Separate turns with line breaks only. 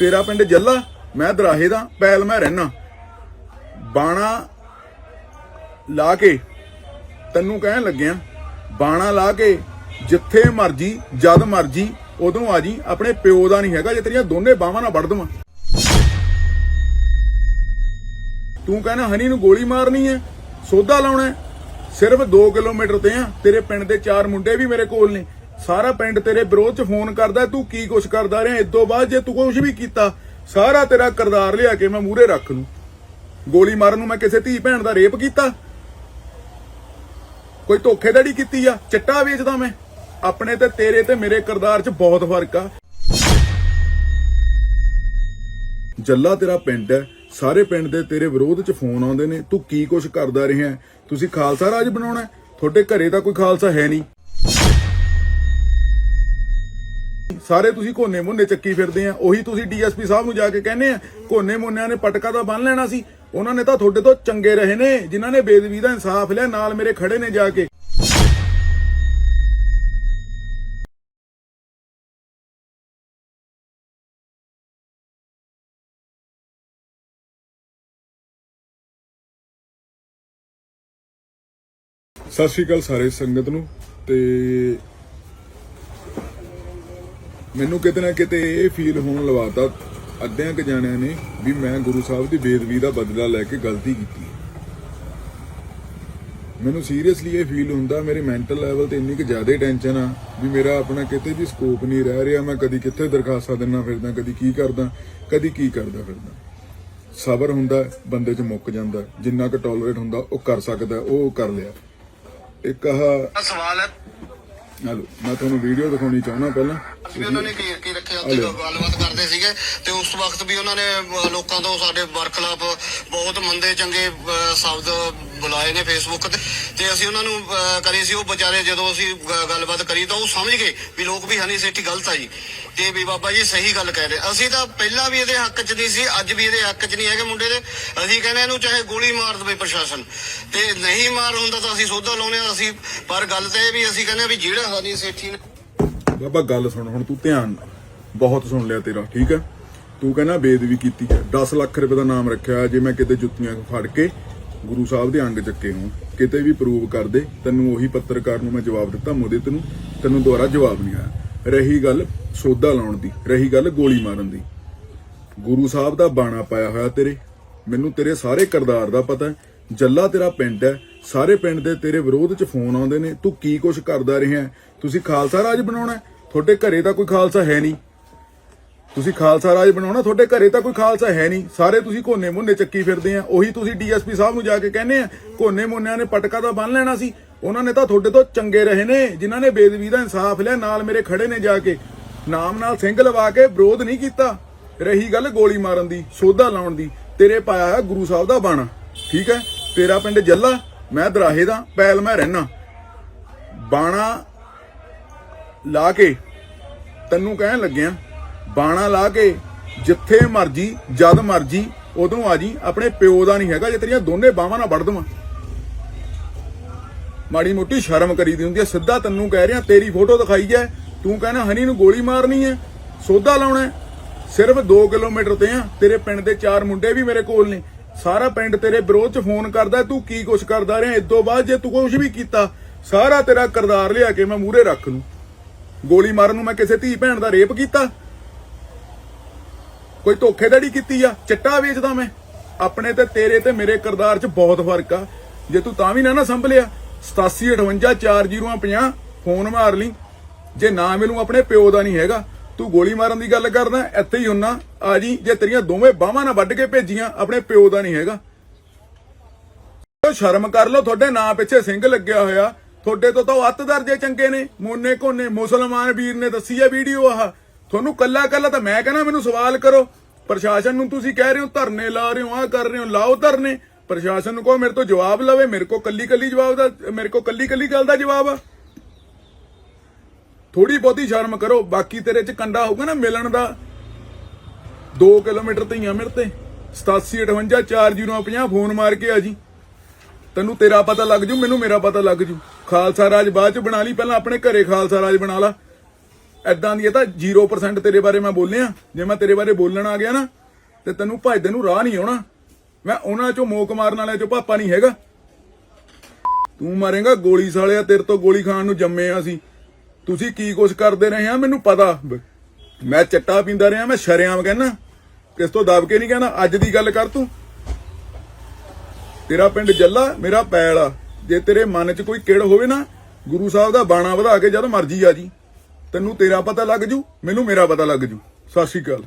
ਤੇਰਾ ਪਿੰਡ ਜੱਲਾ, ਮੈਂ ਦਰਾਹੇ ਦਾ, ਪੈਲ ਮੈਂ ਰਹਿਣਾ ਬਾਣਾ ਲਾ ਕੇ ਤੈਨੂੰ ਕਹਿਣ ਲੱਗਿਆ, ਬਾਣਾ ਲਾ ਕੇ ਜਿੱਥੇ ਮਰਜ਼ੀ, ਜਦ ਮਰਜ਼ੀ, ਉਦੋਂ ਆ ਜੀ, ਆਪਣੇ ਪਿਓ ਦਾ ਨਹੀਂ ਹੈਗਾ, ਜੇ ਤੇਰੀਆਂ ਦੋਨੇ ਬਾਹਾਂ ਨਾਲ ਵੱਢ ਦਵਾਂ। ਤੂੰ ਕਹਿੰਦਾ ਹਨੀ ਨੂੰ ਗੋਲੀ ਮਾਰਨੀ ਹੈ ਸੋਧਾ ਲਾਉਣਾ ਸਿਰਫ 2 ਕਿਲੋਮੀਟਰ ਤੇ ਆ, ਤੇਰੇ ਪਿੰਡ ਦੇ ਚਾਰ ਮੁੰਡੇ ਵੀ ਮੇਰੇ ਕੋਲ ਨੇ। ਸਾਰਾ ਪਿੰਡ ਤੇਰੇ ਵਿਰੋਧ ਚ ਫੋਨ ਕਰਦਾ, ਤੂੰ ਕੀ ਕੁਛ ਕਰਦਾ ਰਿਹਾ? ਇਦੋਂ ਬਾਅਦ ਜੇ ਤੂੰ ਕੁਛ ਵੀ ਕੀਤਾ, ਸਾਰਾ ਤੇਰਾ ਕਰਦਾਰ ਲਿਆ ਕੇ ਮੈਂ ਮੂਹਰੇ ਰੱਖ ਲੂੰ। ਗੋਲੀ ਮਾਰਨ ਨੂੰ ਮੈਂ ਕਿਸੇ ਧੀ ਭੈਣ ਦਾ ਰੇਪ ਕੀਤਾ। ਕੋਈ ਧੋਖੇਧੜੀ ਕੀਤੀ ਆ? ਚਿੱਟਾ ਵੇਚਦਾ ਮੈਂ। ਆਪਣੇ ਤੇ ਤੇਰੇ ਤੇ ਮੇਰੇ ਕਰਦਾਰ 'ਚ ਬਹੁਤ ਫ਼ਰਕ ਆ। ਜੱਲਾ ਤੇਰਾ ਪਿੰਡ ਹੈ। ਸਾਰੇ ਪਿੰਡ ਦੇ ਤੇਰੇ ਵਿਰੋਧ 'ਚ ਫੋਨ ਆਉਂਦੇ ਨੇ। ਤੂੰ ਕੀ ਕੁਛ ਕਰਦਾ ਰਿਹਾ? ਤੁਸੀਂ ਖਾਲਸਾ ਰਾਜ ਬਣਾਉਣਾ ਤੁਹਾਡੇ ਘਰੇ ਤਾਂ ਕੋਈ ਖਾਲਸਾ ਹੈ ਨਹੀਂ। ਸਾਰੇ ਤੁਸੀਂ ਕੋਨੇ ਮੁੰਨੇ ਚੱਕੀ ਫਿਰਦੇ ਆ, ਉਹੀ ਤੁਸੀਂ ਡੀਐਸਪੀ ਸਾਹਿਬ ਨੂੰ ਜਾ ਕੇ ਕਹਿੰਦੇ ਆ, ਕੋਨੇ ਮੁੰਨਿਆਂ ਨੇ ਪਟਕਾ ਤਾਂ ਬੰਨ ਲੈਣਾ ਸੀ, ਉਹਨਾਂ ਨੇ ਤਾਂ ਤੁਹਾਡੇ ਤੋਂ ਚੰਗੇ ਰਹੇ ਨੇ, ਜਿਨ੍ਹਾਂ ਨੇ ਬੇਦਬੀ ਦਾ ਇਨਸਾਫ ਲਿਆ, ਨਾਲ ਮੇਰੇ ਖੜੇ ਨੇ ਜਾ ਕੇ। ਸਤਿ ਸ਼੍ਰੀ ਅਕਾਲ ਸਾਰੇ ਸੰਗਤ ਨੂੰ, ਤੇ ਮੈਨੂੰ ਕਿਤੇ ਨਾ ਕਿਤੇ ਇਹ ਫੀਲ ਹੋਣ ਲਵਾਤਾ ਅੱਧਿਆਂ ਕੁ ਜਾਣਿਆਂ ਨੇ ਵੀ ਮੈਂ ਗੁਰੂ ਸਾਹਿਬ ਦੀ ਬੇਦਬੀ ਦਾ ਬਦਲਾ ਲੈ ਕੇ ਗਲਤੀ ਕੀਤੀ ਮੈਨੂੰ ਸੀਰੀਅਸਲੀ ਇਹ ਫੀਲ ਹੁੰਦਾ ਮੇਰੇ ਮੈਂਟਲ ਲੈਵਲ ਤੇ ਇੰਨੀ ਕੁ ਜ਼ਿਆਦਾ ਟੈਨਸ਼ਨ ਆ ਵੀ ਮੇਰਾ ਆਪਣਾ ਕਿਤੇ ਵੀ ਸਕੋਪ ਨਹੀਂ ਰਹਿ ਰਿਹਾ, ਮੈਂ ਕਦੀ ਕਿੱਥੇ ਦਰਖਾਸਤਾਂ ਦਿੰਨਾ ਫਿਰਦਾ, ਕਦੀ ਕੀ ਕਰਦਾ, ਕਦੀ ਕੀ ਕਰਦਾ ਫਿਰਦਾ। ਸਬਰ ਹੁੰਦਾ, ਬੰਦੇ 'ਚ ਮੁੱਕ ਜਾਂਦਾ, ਜਿੰਨਾ ਕੁ ਟੋਲਰੇਟ ਹੁੰਦਾ ਉਹ ਕਰ ਸਕਦਾ, ਉਹ ਕਰ ਲਿਆ। ਇੱਕ ਆਹ
ਸਵਾਲ ਹੈ
ਹਲੋ ਮੈਂ ਤੁਹਾਨੂੰ ਵੀਡੀਓ ਦਿਖਾਉਣੀ ਚਾਹੁੰਦਾ ਪਹਿਲਾਂ।
ਵੀ ਉਹਨਾਂ ਨੇ ਘੇਰ ਉੱਥੇ। ਗੱਲਬਾਤ ਕਰਦੇ ਸੀਗੇ ਤੇ ਉਸ ਵਕਤ ਵੀ ਉਹਨਾਂ ਨੇ ਲੋਕਾਂ ਤੋਂ ਸਾਡੇ ਵਰਖਲਾਫ ਬਹੁਤ ਮੰਦੇ ਚੰਗੇ ਸ਼ਬਦ ਬੁਲਾਏ ਨੇ ਫੇਸਬੁੱਕ ਤੇ। ਤੇ ਅਸੀਂ ਉਹਨਾਂ ਨੂੰ ਕਰੀ ਸੀ ਉਹ ਵਿਚਾਰੇ ਜਦੋਂ ਅਸੀਂ ਗੱਲਬਾਤ ਕਰੀ ਤਾਂ ਉਹ ਸਮਝ ਗਏ ਵੀ ਲੋਕ ਵੀ ਹਨੀ ਸੇਠੀ ਗਲਤ ਆ ਜੀ। ਤੇ ਵੀ ਬਾਬਾ ਜੀ ਸਹੀ ਗੱਲ ਕਹਿ ਰਹੇ। ਅਸੀਂ ਤਾਂ ਪਹਿਲਾਂ ਵੀ ਇਹਦੇ ਹੱਕ 'ਚ ਨਹੀਂ ਸੀ ਅੱਜ ਵੀ ਇਹਦੇ ਹੱਕ 'ਚ ਨਹੀਂ ਹੈਗੇ ਮੁੰਡੇ ਦੇ। ਅਸੀਂ ਕਹਿੰਦੇ ਇਹਨੂੰ ਚਾਹੇ ਗੋਲੀ ਮਾਰ ਦੇਵੇ ਪ੍ਰਸ਼ਾਸਨ। ਤੇ ਨਹੀਂ ਮਾਰ ਹੁੰਦਾ ਤਾਂ ਅਸੀਂ ਸੋਧਾ ਲਾਉਨੇ ਆ ਅਸੀਂ ਪਰ ਗੱਲ ਤਾਂ ਇਹ ਵੀ ਅਸੀਂ ਕਹਿੰਦੇ ਆ ਵੀ ਜਿਹੜਾ ਹਨੀ ਸੇਠੀ ਨੇ
ਬਾਬਾ ਗੱਲ ਸੁਣ ਹੁਣ ਤੂੰ ਧਿਆਨ ਨਾਲ। ਬਹੁਤ ਸੁਣ ਲਿਆ ਤੇਰਾ, ਠੀਕ ਹੈ? ਤੂੰ ਕਹਿੰਦਾ ਬੇਦਬੀ ਕੀਤੀ ਹੈ। 10 ਲੱਖ ਰੁਪਏ ਦਾ ਨਾਮ ਰੱਖਿਆ ਜੇ ਮੈਂ ਕਿਤੇ ਜੁੱਤੀਆਂ ਫੜ ਕੇ ਗੁਰੂ ਸਾਹਿਬ ਦੇ ਅੰਗ ਚੱਕੇ ਹੋਣ ਕਿਤੇ ਵੀ ਪ੍ਰੂਵ ਕਰ ਦੇ, ਤੈਨੂੰ ਉਹੀ ਪੱਤਰਕਾਰ ਨੂੰ ਮੈਂ ਜਵਾਬ ਦਿੱਤਾ, ਮੋਦੇ ਤੈਨੂੰ ਤੈਨੂੰ ਦੁਬਾਰਾ ਜਵਾਬ ਨਹੀਂ ਆਇਆ। ਰਹੀ ਗੱਲ ਸੋਧਾ ਲਾਉਣ ਦੀ, ਰਹੀ ਗੱਲ ਗੋਲੀ ਮਾਰਨ ਦੀ। ਗੁਰੂ ਸਾਹਿਬ ਦਾ ਬਾਣਾ ਪਾਇਆ ਹੋਇਆ ਤੇਰੇ। ਮੈਨੂੰ ਤੇਰੇ ਸਾਰੇ ਕਰਦਾਰ ਦਾ ਪਤਾ ਜੱਲਾ ਤੇਰਾ ਪਿੰਡ ਹੈ, ਸਾਰੇ ਪਿੰਡ ਦੇ ਤੇਰੇ ਵਿਰੋਧ 'ਚ ਫੋਨ ਆਉਂਦੇ ਨੇ, ਤੂੰ ਕੀ ਕੁਛ ਕਰਦਾ ਰਿਹਾ ਤੁਸੀਂ ਖਾਲਸਾ ਰਾਜ ਬਣਾਉਣਾ ਤੁਹਾਡੇ ਘਰੇ ਤਾਂ ਕੋਈ ਖਾਲਸਾ ਹੈ ਨਹੀਂ। ਤੁਸੀਂ ਖਾਲਸਾ ਰਾਜ ਬਣਾਉਣਾ, ਤੁਹਾਡੇ ਘਰੇ ਤਾਂ ਕੋਈ ਖਾਲਸਾ ਹੈ ਨਹੀਂ। ਸਾਰੇ ਤੁਸੀਂ ਕੋਨੇ ਮੁੰਨੇ ਚੱਕੀ ਫਿਰਦੇ ਆ। ਉਹੀ ਤੁਸੀਂ ਡੀਐਸਪੀ ਸਾਹਿਬ ਨੂੰ ਜਾ ਕੇ ਕਹਿੰਦੇ ਆ ਕੋਨੇ ਮੁੰਨਿਆਂ ਨੇ ਪਟਕਾ ਤਾਂ ਬੰਨ ਲੈਣਾ ਸੀ। ਉਹਨਾਂ ਨੇ ਤਾਂ ਤੁਹਾਡੇ ਤੋਂ ਚੰਗੇ ਰਹੇ ਨੇ, ਜਿਨ੍ਹਾਂ ਨੇ ਬੇਦਬੀ ਦਾ ਇਨਸਾਫ ਲਿਆ, ਨਾਲ ਮੇਰੇ ਖੜੇ ਨੇ ਜਾ ਕੇ। ਨਾਮ ਨਾਲ ਸਿੰਘ ਲਵਾ ਕੇ ਵਿਰੋਧ ਨਹੀਂ ਕੀਤਾ। ਰਹੀ ਗੱਲ ਗੋਲੀ ਮਾਰਨ ਦੀ, ਸੋਧਾ ਲਾਉਣ ਦੀ। ਤੇਰੇ ਪਾਇਆ ਹੈ ਗੁਰੂ ਸਾਹਿਬ ਦਾ ਬਾਣਾ। ਠੀਕ ਹੈ? ਤੇਰਾ ਪਿੰਡ ਜੱਲਾ, ਮੈਂ ਦਰਾਹੇ ਦਾ, ਪੈਲ ਮੈਂ ਰਹਿਣਾ ਬਾਣਾ ਲਾ ਕੇ ਤੈਨੂੰ ਕਹਿਣ ਲੱਗਿਆ ਬਾਣਾ ਲਾ ਕੇ ਜਿੱਥੇ ਮਰਜ਼ੀ, ਜਦ ਮਰਜ਼ੀ, ਉਦੋਂ ਆ ਜੀ। ਆਪਣੇ ਪਿਓ ਦਾ ਨਹੀਂ ਹੈਗਾ, ਜੇ ਤੇਰੀਆਂ ਦੋਨੇ ਬਾਹਾਂ ਨਾਲ ਵੜ ਦਵਾਂ। ਮਾੜੀ ਮੋਟੀ ਸ਼ਰਮ ਕਰੀਦੀ ਹੁੰਦੀ ਹੈ ਸਿੱਧਾ ਤੈਨੂੰ ਕਹਿ ਰਿਹਾ, ਤੇਰੀ ਫੋਟੋ ਦਿਖਾਈ ਜਾਏ। ਤੂੰ ਕਹਿੰਦਾ, ਹਨੀ ਨੂੰ ਗੋਲੀ ਮਾਰਨੀ ਹੈ। ਸੋਧਾ ਲਾਉਣਾ ਹੈ। ਸਿਰਫ 2 ਕਿਲੋਮੀਟਰ ਤੇ ਆ। ਤੇਰੇ ਪਿੰਡ ਦੇ ਚਾਰ ਮੁੰਡੇ ਵੀ ਮੇਰੇ ਕੋਲ ਨੇ। ਸਾਰਾ ਪਿੰਡ ਤੇਰੇ ਵਿਰੋਧ ਚ ਫੋਨ ਕਰਦਾ ਤੂੰ ਕੀ ਕੁਛ ਕਰਦਾ ਰਿਹਾ? ਇਦੋਂ ਬਾਅਦ ਜੇ ਤੂੰ ਕੁਛ ਵੀ ਕੀਤਾ, ਸਾਰਾ ਤੇਰਾ ਕਰਦਾਰ ਲਿਆ ਕੇ ਮੈਂ ਮੂਹਰੇ ਰੱਖ ਲੂੰ। ਗੋਲੀ ਮਾਰਨ ਨੂੰ ਮੈਂ ਕਿਸੇ ਧੀ ਭੈਣ ਦਾ ਰੇਪ ਕੀਤਾ। ਕੋਈ ਧੋਖੇਧੜੀ ਕੀਤੀ ਆ, ਚਿੱਟਾ ਵੇਚਦਾ ਮੈਂ। ਆਪਣੇ ਤੇ ਤੇਰੇ ਤੇ ਮੇਰੇ ਕਰਦਾਰ 'ਚ ਬਹੁਤ ਫ਼ਰਕ ਆ। ਜੇ ਤੂੰ ਤਾਂ ਵੀ ਨਾ ਨਾ ਸੰਭਲਿਆ 87584050 ਫੋਨ ਮਾਰ ਲਈ। ਜੇ ਨਾ ਮਿਲੂ ਆਪਣੇ ਪਿਓ ਦਾ ਨਹੀਂ ਹੈਗਾ, ਤੂੰ ਗੋਲੀ ਮਾਰਨ ਦੀ ਗੱਲ ਕਰਦਾ, ਇੱਥੇ ਹੀ ਹੁੰਨਾ। ਆ ਜੀ, ਜੇ ਤੇਰੀਆਂ ਦੋਵੇਂ ਬਾਹਾਂ ਨਾਲ ਵੱਢ ਕੇ ਭੇਜੀਆਂ, ਆਪਣੇ ਪਿਓ ਦਾ ਨਹੀਂ ਹੈਗਾ। ਸ਼ਰਮ ਕਰ ਲਓ, ਤੁਹਾਡੇ ਨਾਂ ਪਿੱਛੇ ਸਿੰਘ ਲੱਗਿਆ ਹੋਇਆ। ਤੁਹਾਡੇ ਤੋਂ ਤਾਂ ਉਹ ਅੱਤ ਦਰਜੇ ਚੰਗੇ ਨੇ। ਮੋਨੇ ਕੋਨੇ ਮੁਸਲਮਾਨ ਵੀਰ ਨੇ ਦੱਸੀ ਆ ਵੀਡੀਓ ਆਹ। ਤੁਹਾਨੂੰ ਕੱਲਾ ਕੱਲਾ ਤਾਂ ਮੈਂ ਕਹਿੰਦਾ ਮੈਨੂੰ ਸਵਾਲ ਕਰੋ। ਪ੍ਰਸ਼ਾਸਨ ਨੂੰ ਤੁਸੀਂ ਕਹਿ ਰਹੇ ਹੋ, ਧਰਨੇ ਲਾ ਰਹੇ ਹੋ, ਆਹ ਕਰ ਰਹੇ ਹੋ, ਲਾਓ ਧਰਨੇ। ਪ੍ਰਸ਼ਾਸਨ ਨੂੰ ਕਹੋ, ਮੇਰੇ ਤੋਂ ਜਵਾਬ ਲਵੇ, ਮੇਰੇ ਕੋ ਕੱਲੀ ਕੱਲੀ ਜਵਾਬ ਦਾ, ਮੇਰੇ ਕੋ ਕੱਲੀ ਕੱਲੀ ਗੱਲ ਦਾ ਜਵਾਬ ਆ। ਥੋੜੀ ਬਹੁਤੀ ਸ਼ਰਮ ਕਰੋ, ਬਾਕੀ ਤੇਰੇ ਚ ਕੰਡਾ ਹੋਊਗਾ ਨਾ ਮਿਲਣ ਦਾ। 2 ਕਿਲੋਮੀਟਰ ਤੇ ਆ ਮੇਰੇ ਤੇ। 87584050 ਫੋਨ ਮਾਰ ਕੇ ਆ ਜੀ। ਤੈਨੂੰ ਤੇਰਾ ਪਤਾ ਲੱਗ ਜੂ, ਮੈਨੂੰ ਮੇਰਾ ਪਤਾ ਲੱਗ ਜੂ। ਖਾਲਸਾ ਰਾਜ ਬਾਅਦ ਚ ਬਣਾ ਲਈ, ਪਹਿਲਾਂ ਆਪਣੇ ਘਰੇ ਖਾਲਸਾ ਰਾਜ ਬਣਾ ਲਾ। ਐਦਾਂ ਦੀ ਹੈ ਤਾਂ 0% ਤੇਰੇ ਬਾਰੇ ਮੈਂ ਬੋਲਿਆ। ਜੇ ਮੈਂ ਤੇਰੇ ਬਾਰੇ ਬੋਲਣ ਆ ਗਿਆ ਨਾ, ਤੇ ਤੈਨੂੰ ਭਜਦੇ ਨੂੰ ਰਾਹ ਨਹੀਂ ਆਉਣਾ। ਮੈਂ ਉਹਨਾਂ ਚੋਂ ਮੋਕ ਮਾਰਨ ਵਾਲਿਆਂ ਚੋਂ ਪਾਪਾ ਨਹੀਂ ਹੈਗਾ। ਤੂੰ ਮਾਰੇਗਾ ਗੋਲੀ ਸਾਲਿਆ, ਤੇਰੇ ਤੋਂ ਗੋਲੀ ਖਾਣ ਨੂੰ ਜੰਮੇ ਆ ਅਸੀਂ। ਤੁਸੀਂ ਕੀ ਕੁਛ ਕਰਦੇ ਰਹੇ ਆ, ਮੈਨੂੰ ਪਤਾ। ਮੈਂ ਚਿੱਟਾ ਪੀਂਦਾ ਰਿਹਾ, ਮੈਂ ਸ਼ਰਿਆਮ ਕਹਿਣਾ ਕਿਸ ਤੋਂ ਦਬ ਕੇ ਨਹੀਂ ਕਹਿਣਾ, ਅੱਜ ਦੀ ਗੱਲ ਕਰ ਤੂੰ। ਤੇਰਾ ਪਿੰਡ ਜੱਲਾ, ਮੇਰਾ ਪੈਲ ਆ। ਜੇ ਤੇਰੇ ਮਨ 'ਚ ਕੋਈ ਕਿੜ ਹੋਵੇ ਨਾ, ਗੁਰੂ ਸਾਹਿਬ ਦਾ ਬਾਣਾ ਵਧਾ ਕੇ ਜਦ ਮਰਜ਼ੀ ਆ ਜੀ। ਤੈਨੂੰ ਤੇਰਾ ਪਤਾ ਲੱਗ ਜੂ ਮੈਨੂੰ ਮੇਰਾ ਪਤਾ ਲੱਗ ਜੂ। ਸਤਿ ਸ਼੍ਰੀ ਅਕਾਲ।